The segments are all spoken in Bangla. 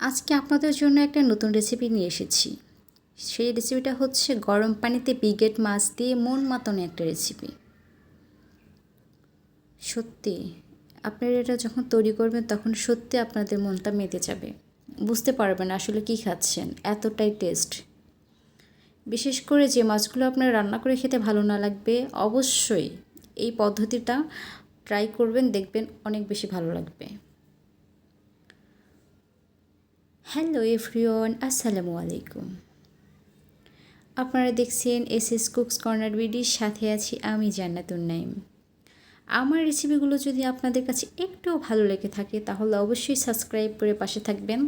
আজকে আপনাদের জন্য একটা নতুন রেসিপি নিয়ে এসেছি। সেই রেসিপিটা হচ্ছে গরম পানিতে বিগেট মাছ দিয়ে মন মাতানো একটা রেসিপি সত্যি, আপনারা এটা যখন তৈরি করবেন তখন সত্যি আপনাদের মনটা মেতে যাবে। বুঝতে পারবেন আসলে কি খাচ্ছেন, এতটাই টেস্ট বিশেষ করে যে মাছগুলো আপনার রান্না করে খেতে ভালো না লাগবে, অবশ্যই এই পদ্ধতিটা ট্রাই করবেন, দেখবেন অনেক বেশি ভালো লাগবে। হ্যালো এভরিওয়ান, আসসালামু আলাইকুম। আপনারা দেখছেন এস এস কুকস কর্নার বিডির সাথে আছি আমি জান্নাতুন নাইম আমার রেসিপিগুলো যদি আপনাদের কাছে একটুও ভালো লেগে থাকে, তাহলে অবশ্যই সাবস্ক্রাইব করে পাশে থাকবেন।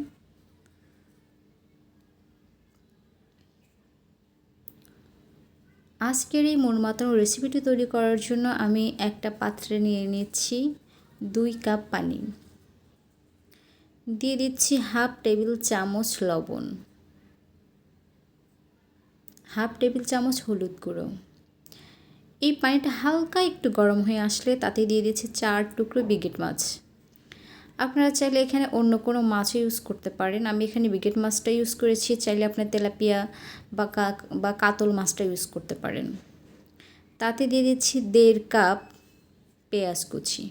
আজকের এই মন মাতানো রেসিপিটি তৈরি করার জন্য আমি একটা পাত্রে নিয়ে নিচ্ছি দুই কাপ পানি। দিয়ে দিচ্ছি হাফ টেবিল চামচ লবণ। হাফ টেবিল চামচ হলুদ গুঁড়ো। এই পানিটা হালকা একটু গরম হয়ে আসলে তাতে দিয়ে দিচ্ছি চার টুকরো বিগেট মাছ। আপনারা চাইলে এখানে অন্য কোনো মাছও ইউজ করতে পারেন। আমি এখানে বিগেট মাছটা ইউজ করেছি, চাইলে আপনার তেলাপিয়া বা কাক বা কাতল মাছটা ইউজ করতে পারেন। তাতে দিয়ে দিচ্ছি দেড় কাপ পেঁয়াজ কুচি,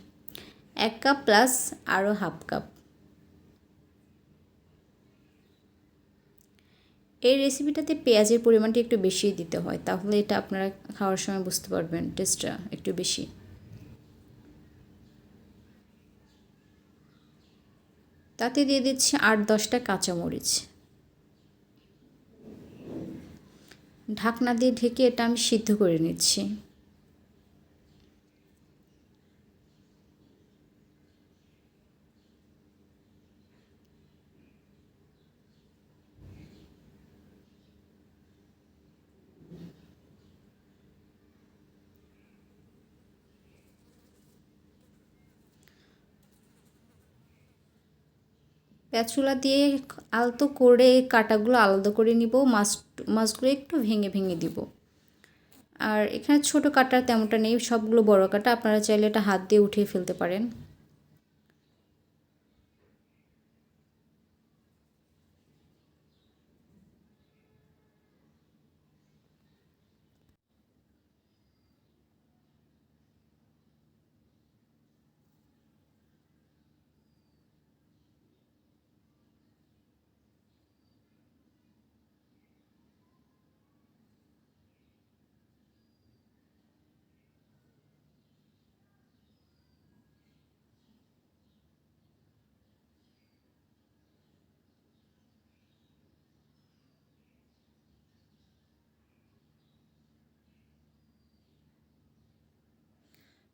এক কাপ প্লাস আরও হাফ কাপ। এই রেসিপিটাতে পেঁয়াজের পরিমাণটি একটু বেশি দিতে হয়, তাহলে এটা আপনারা খাওয়ার সময় বুঝতে পারবেন টেস্টটা একটু বেশি। তাতে দিয়ে দিচ্ছি আট দশটা কাঁচামরিচ। ঢাকনা দিয়ে ঢেকে এটা আমি সিদ্ধ করে নিচ্ছি। প্যাচুলা দিয়ে আলতো করে কাটাগুলো আলাদা করে নিব, মাছ, মাছগুলো একটু ভেঙে ভেঙে দিব। আর এখানে ছোট কাটা তেমনটা নেই, সবগুলো বড় কাটা, আপনারা চাইলে এটা হাত দিয়ে উঠিয়ে ফেলতে পারেন।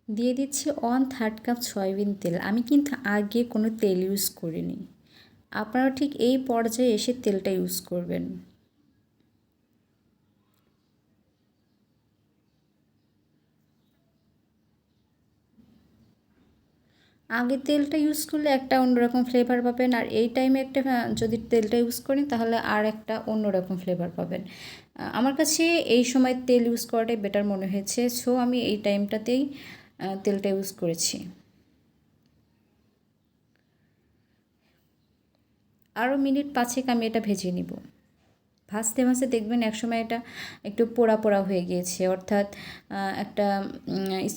দিয়ে দিচ্ছি ওয়ান থার্ড কাপ সয়াবিন তেল। আমি কিন্তু আগে কোনো তেল ইউজ করিনি। আপনারা ঠিক এই পর্যায়ে এসে তেলটা ইউজ করবেন। আগে তেলটা ইউজ করলে একটা অন্যরকম ফ্লেভার পাবেন, আর এই টাইমে একটা যদি তেলটা ইউজ করেন তাহলে আর একটা অন্যরকম ফ্লেভার পাবেন। আমার কাছে এই সময় তেল ইউজ করাটাই বেটার মনে হয়েছে। সো আমি এই টাইমটাতেই তেলটা ইউজ করেছি। আরও মিনিট পাঁচেক আমি এটা ভেজে নিব। ভাজতে ভাজতে দেখবেন একসময় এটা একটু পোড়া পোড়া হয়ে গিয়েছে। অর্থাৎ একটা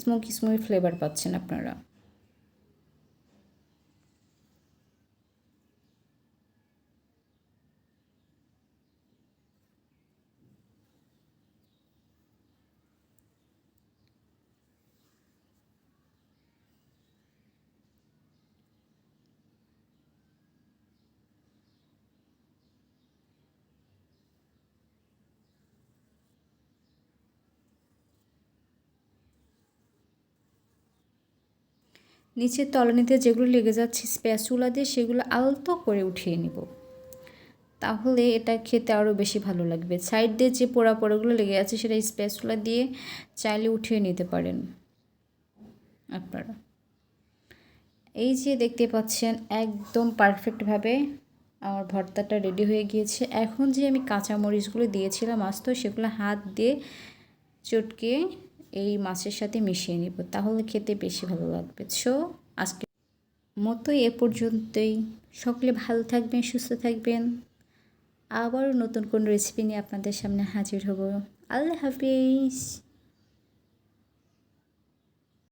স্মোক স্মোকি ফ্লেভার পাচ্ছেন আপনারা। নিচের তলানিতে যেগুলো লেগে যাচ্ছে, স্প্যাচুলা দিয়ে সেগুলো আলতো করে উঠিয়ে নিব। তাহলে এটা খেতে আরও বেশি ভালো লাগবে। সাইড দিয়ে যে পোড়া পোড়াগুলো লেগে আছে, সেটা স্প্যাচুলা দিয়ে চাইলে উঠিয়ে নিতে পারেন আপনারা। এই যে দেখতে পাচ্ছেন, একদম পারফেক্টভাবে আমার ভর্তাটা রেডি হয়ে গিয়েছে। এখন যে আমি কাঁচামরিচগুলো দিয়েছিলাম আস্ত, সেগুলো হাত দিয়ে চটকে এই মাছের সাথে মিশিয়ে নিব, তাহলে খেতে বেশি ভালো লাগবে। সো আজকে মতো এ পর্যন্তই। সকলে ভালো থাকবেন, সুস্থ থাকবেন। আবারও নতুন কোন রেসিপি নিয়ে আপনাদের সামনে হাজির হব। আল্লাহ হাফিজ।